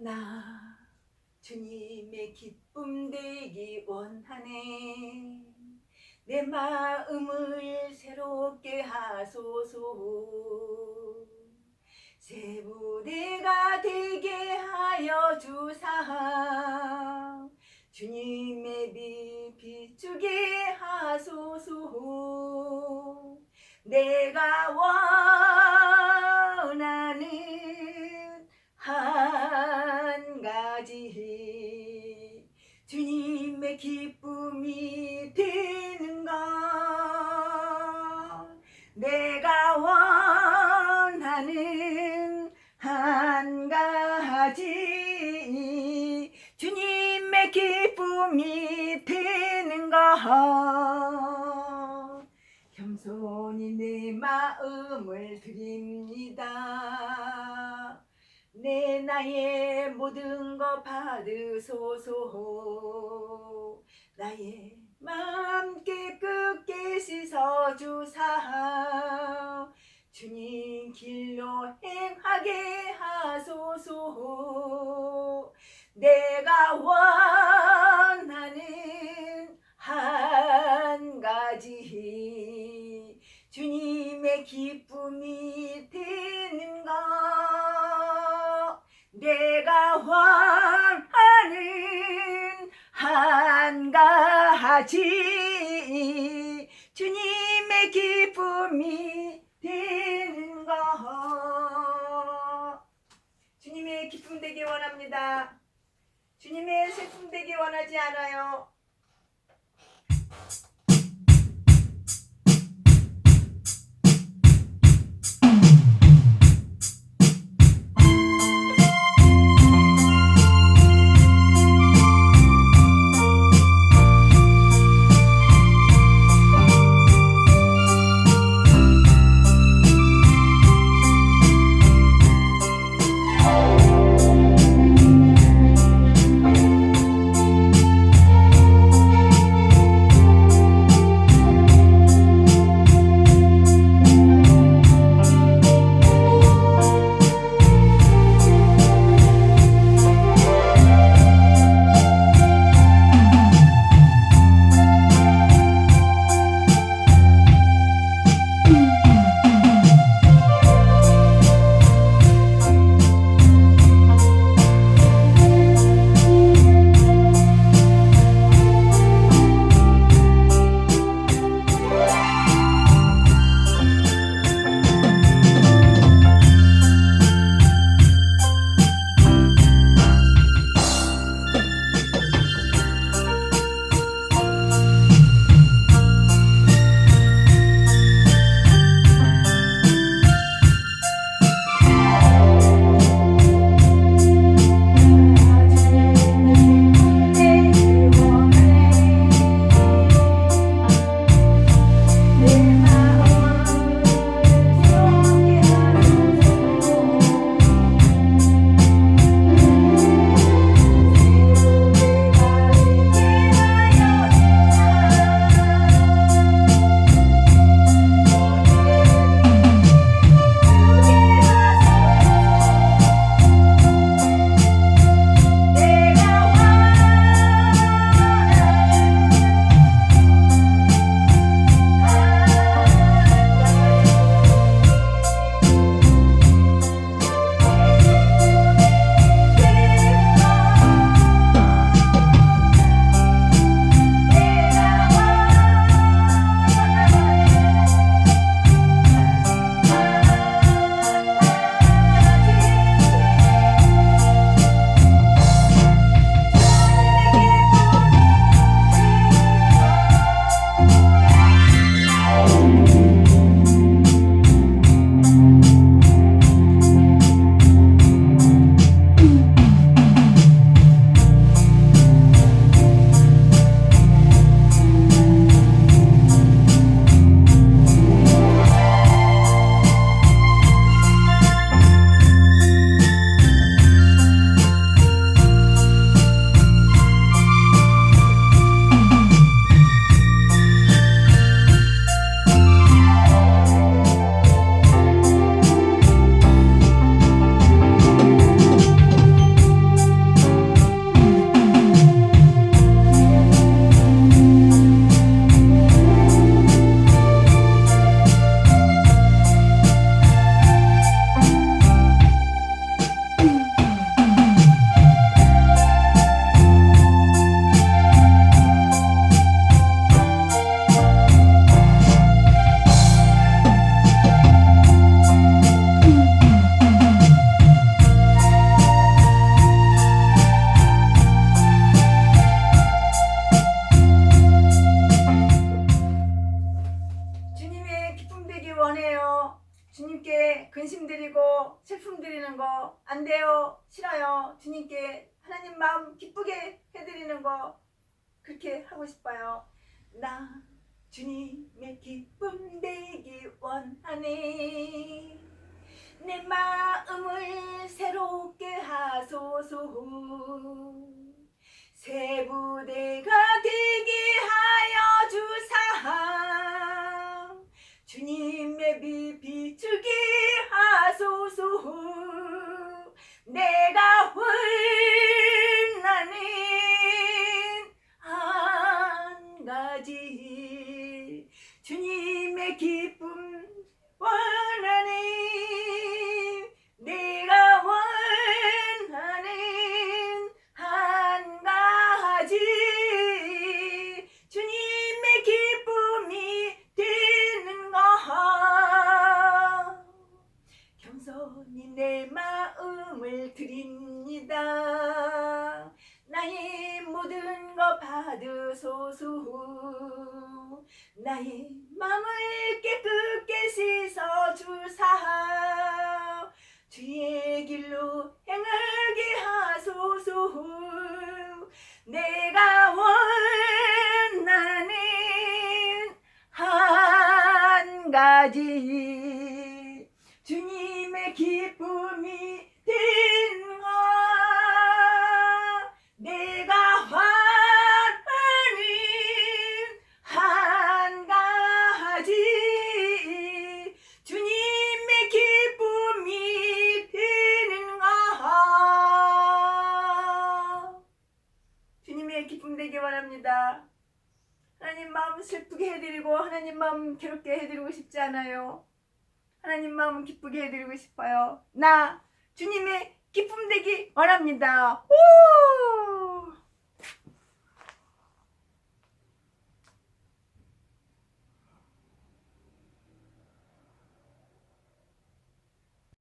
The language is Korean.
나 주님의 기쁨 되기 원하네. 내 마음을 새롭게 하소서. 새 부대가 되게 하여 주사 주님의 빛 비추게 하소서. 내가 원 가지 주님의 기쁨이 되는 것 겸손히 내 마음을 드립니다. 내 나의 모든 것 받으소서. 나의 마음 깨끗게 씻어주사. 주님 길로 행하게 하소서 내가 원하는 한 가지. 주님의 기쁨이 되는 것. 내가 원하는 한 가지. 주님의 기쁨이 되는 것. 주님의 기쁨 되기 원합니다 주님의 슬픔 되기 원하지 않아요 드리고 슬픔 드리는 거 안 돼요. 싫어요. 주님께 하나님 마음 기쁘게 해드리는 거 그렇게 하고 싶어요. 나 주님의 기쁨 되기 원하네. 내 마음을 새롭게 하소서. 새 부대가 되게 하 겸손히 내 마음을 드립니다. 나의 모든 것 받으소서 나의 마음을 깨끗게 씻어 주사 주의 길로 행하게 하소서 내가 원하는 한 가지 기쁨이 된것 내가 원하는 한 가지 주님의 기쁨이 되는 것 주님의 기쁨 되기 원합니다. 하나님 마음 슬프게 해드리고 하나님 마음 괴롭게 해드리고 싶지 않아요. 하나님 마음 기쁘게 해드리고 싶어요. 나 주님의 기쁨 되기 원합니다. 오!